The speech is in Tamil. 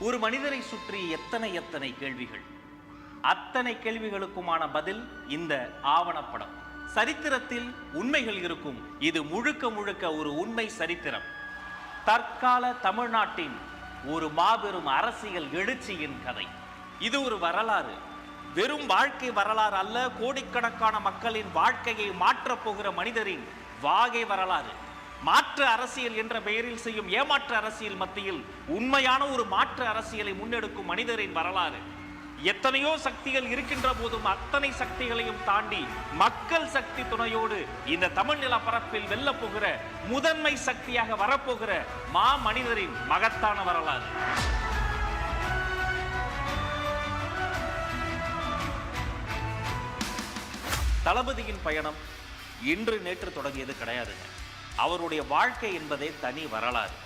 ஒரு மனிதரை சுற்றி எத்தனை எத்தனை கேள்விகள்? அத்தனை கேள்விகளுக்குமான பதில் இந்த ஆவணப்படம். சரித்திரத்தில் உண்மைகள் இருக்கும். இது முழுக்க முழுக்க ஒரு உண்மை சரித்திரம். தற்கால தமிழ்நாட்டின் ஒரு மாபெரும் அரசியல் எழுச்சியின் கதை. இது ஒரு வரலாறு. வெறும் வாழ்க்கை வரலாறு அல்ல கோடிக்கணக்கான மக்களின் வாழ்க்கையை மாற்றப் போகிற மனிதரின் வாகை வரலாறு. மாற்று அரசியல் என்ற பெயரில் செய்யும் ஏமாற்று அரசியல் மத்தியில் உண்மையான ஒரு மாற்று அரசியலை முன்னெடுக்கும் மனிதரின் வரலாறு. எத்தனையோ சக்திகள் இருக்கின்ற போதும் அத்தனை சக்திகளையும் தாண்டி மக்கள் சக்தி துணையோடு இந்த தமிழ் நில பரப்பில் வெல்லப் போகிற முதன்மை சக்தியாக வரப்போகிற மா மனிதரின் மகத்தான வரலாறு. தளபதியின் பயணம் இன்று நேற்று தொடங்கியது கிடையாதுங்க. அவருடைய வாழ்க்கை என்பதே தனி வரலாறு.